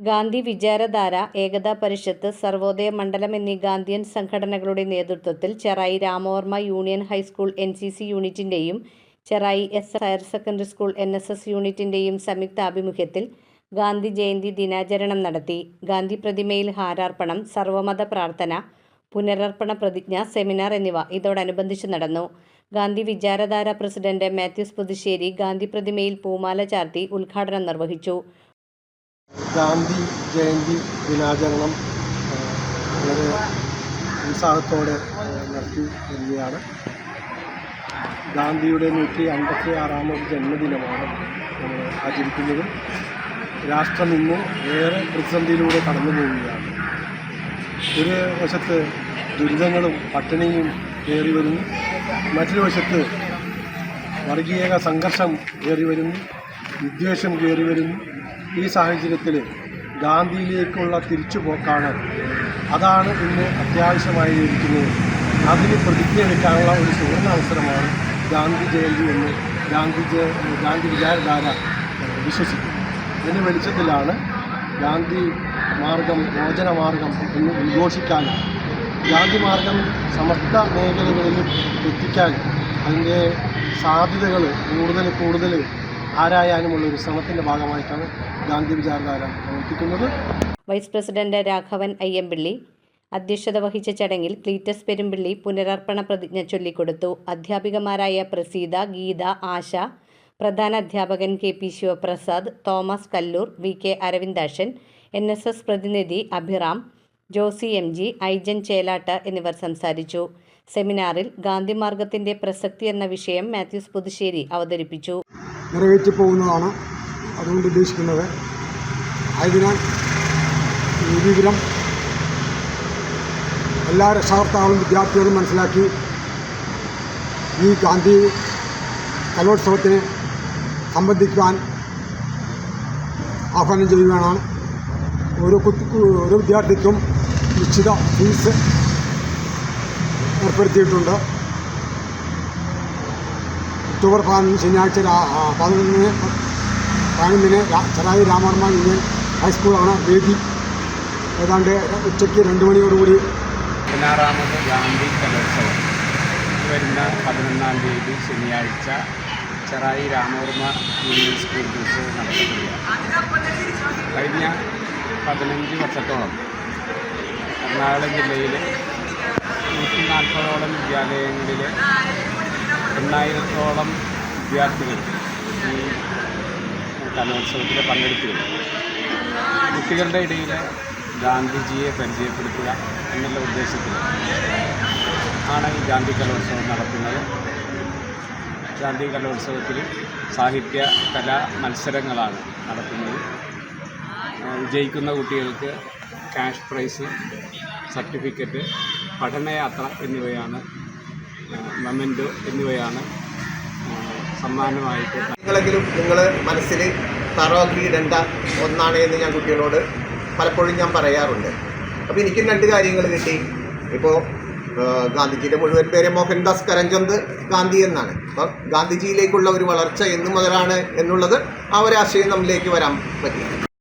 ഗാന്ധി വിചാരധാര ഏകതാ പരിഷത്ത് സർവോദയ മണ്ഡലം എന്നീ ഗാന്ധിയൻ സംഘടനകളുടെ നേതൃത്വത്തിൽ Cherai Ramavarma union high school N C C യൂണിറ്റിന്റെയും Cherai S higher secondary school N S S യൂണിറ്റിന്റെയും സംയുക്ത ആഭിമുഖ്യത്തിൽ ഗാന്ധി ജയന്തി ദിനാചരണം നടത്തി. ഗാന്ധി പ്രതിമയിൽ ഹാരാർപ്പണം സർവമത പ്രാർത്ഥന പുനരർപ്പണ പ്രതിജ്ഞ സെമിനാർ എന്നിവ ഇതോടനുബന്ധിച്ച് നടന്നു. ഗാന്ധി വിചാരധാര പ്രസിഡന്റ് മാത്യൂസ് പുതുശ്ശേരി ഗാന്ധി പ്രതിമയിൽ പൂമാല ചാർത്തി ഉദ്ഘാടനം നിർവഹിച്ചു. ഗാന്ധി ജയന്തി ദിനാചരണം വളരെ ഉത്സാഹത്തോടെ നടത്തി വരികയാണ്. ഗാന്ധിയുടെ നൂറ്റി അൻപത്തി ആറാമത് ജന്മദിനമാണ് നമ്മൾ ആചരിക്കുന്നത്. രാഷ്ട്രം ഇന്ന് ഏറെ പ്രതിസന്ധിയിലൂടെ കടന്നു പോവുകയാണ്. ഒരു വശത്ത് ദുരിതങ്ങളും പട്ടിണിയും കയറി വരുന്നു മറ്റൊരു വശത്ത് വർഗീയ സംഘർഷം കയറി വരുന്നു വിദ്വേഷം കയറി വരുന്നു ഈ സാഹചര്യത്തിൽ ഗാന്ധിയിലേക്കുള്ള തിരിച്ചുപോക്കാണ്. അതാണ് ഇന്ന് അത്യാവശ്യമായി ഇരിക്കുന്നത് അതിന് പ്രതിജ്ഞ എടുക്കാനുള്ള ഒരു സുവർണ അവസരമാണ് ഗാന്ധി ജയന്തി എന്ന് ഗാന്ധി ജയ ഗാന്ധി വിചാരധാര വിശ്വസിക്കുന്നു. ഇതിന് വെളിച്ചത്തിലാണ് ഗാന്ധി മാർഗം മോചന മാർഗം എന്ന് ഉദ്ഘോഷിക്കാനും ഗാന്ധി മാർഗം സമസ്ത മേഖലകളിലും എത്തിക്കാൻ അതിന്റെ സാധ്യതകൾ കൂടുതൽ കൂടുതൽ ആരായാനുമുള്ള ഒരു ശ്രമത്തിന്റെ ഭാഗമായിട്ടാണ് ഗാന്ധി വിചാരധാര പ്രവർത്തിക്കുന്നത്. വൈസ് പ്രസിഡന്റ് രാഘവൻ അയ്യമ്പിള്ളി അധ്യക്ഷത വഹിച്ച ചടങ്ങിൽ ക്ലീറ്റസ് പെരുമ്പിള്ളി പുനരർപ്പണ പ്രതിജ്ഞ ചൊല്ലിക്കൊടുത്തു. അധ്യാപികമാരായ പ്രസീത ഗീത ആശ പ്രധാന അധ്യാപകൻ K P Sivaprasad Thomas Kallur V K Aravindashan N S S പ്രതിനിധി അഭിറാം ജോസി എം ജി ഐജൻ ചേലാട്ട് എന്നിവർ സംസാരിച്ചു. സെമിനാറിൽ ഗാന്ധിമാർഗത്തിന്റെ പ്രസക്തി എന്ന വിഷയം മാത്യൂസ് പുതുശ്ശേരി അവതരിപ്പിച്ചു. നിറവേറ്റി പോകുന്നതാണ് അതുകൊണ്ട് ഉദ്ദേശിക്കുന്നത്. ആയതിനാൽ ഈ വിവരം എല്ലാ രക്ഷാകർത്താക്കളും വിദ്യാർത്ഥികളും മനസ്സിലാക്കി ഈ ഗാന്ധി കലോത്സവത്തിന് സംബന്ധിക്കുവാൻ ആഹ്വാനം ചെയ്യുവാനാണ്. ഓരോ ഓരോ വിദ്യാർത്ഥിക്കും നിശ്ചിത ഫീസ് ഏർപ്പെടുത്തിയിട്ടുണ്ട്. ഒക്ടോബർ പതിനൊന്ന് ശനിയാഴ്ച പതിനൊന്നിന് പതിനൊന്നിന് ചെറായി രാമവർമ്മ യൂണിയൻ ഹൈസ്കൂളാണ് വേദി. ഏതാണ്ട് ഉച്ചയ്ക്ക് രണ്ട് മണിയോടുകൂടി പതിനാറാമത് ഗാന്ധി കലോത്സവം. വരുന്ന പതിനൊന്നാം തീയതി ശനിയാഴ്ച Cherai Ramavarma union school bus നടത്തുകയാണ് കഴിഞ്ഞ പതിനഞ്ച് വർഷത്തോളം എറണാകുളം ജില്ലയിലെ നൂറ്റി നാൽപ്പതോളം വിദ്യാലയങ്ങളിൽ എണ്ണായിരത്തോളം വിദ്യാർത്ഥികൾ ഈ കലോത്സവത്തിൽ പങ്കെടുത്തിരുന്നു. കുട്ടികളുടെ ഇടയിൽ ഗാന്ധിജിയെ പരിചയപ്പെടുത്തുക എന്നുള്ള ഉദ്ദേശത്തിൽ ആണ് ഈ ഗാന്ധി കലോത്സവം നടത്തുന്നത് ഗാന്ധി കലോത്സവത്തിൽ സാഹിത്യ കലാ മത്സരങ്ങളാണ് നടത്തുന്നത് വിജയിക്കുന്ന കുട്ടികൾക്ക് ക്യാഷ് പ്രൈസ് സർട്ടിഫിക്കറ്റ് പഠനയാത്ര എന്നിവയാണ് മൊമെന്റോ എന്നിവയാണ് സമ്മാനമായിട്ട്. നിങ്ങളെങ്കിലും നിങ്ങൾ മനസ്സിൽ തറവാക്കിയിടേണ്ട ഒന്നാണ് എന്ന് ഞാൻ കുട്ടികളോട് പലപ്പോഴും ഞാൻ പറയാറുണ്ട്. അപ്പോൾ എനിക്കും രണ്ട് കാര്യങ്ങൾ കിട്ടി. ഇപ്പോൾ ഗാന്ധിജിയുടെ മുഴുവൻ പേര് മോഹൻദാസ് കരംചന്ദ് ഗാന്ധി എന്നാണ്. അപ്പം ഗാന്ധിജിയിലേക്കുള്ള ഒരു വളർച്ച എന്നു മുതലാണ് എന്നുള്ളത് ആ ഒരു ആശയം നമ്മിലേക്ക് വരാൻ പറ്റി.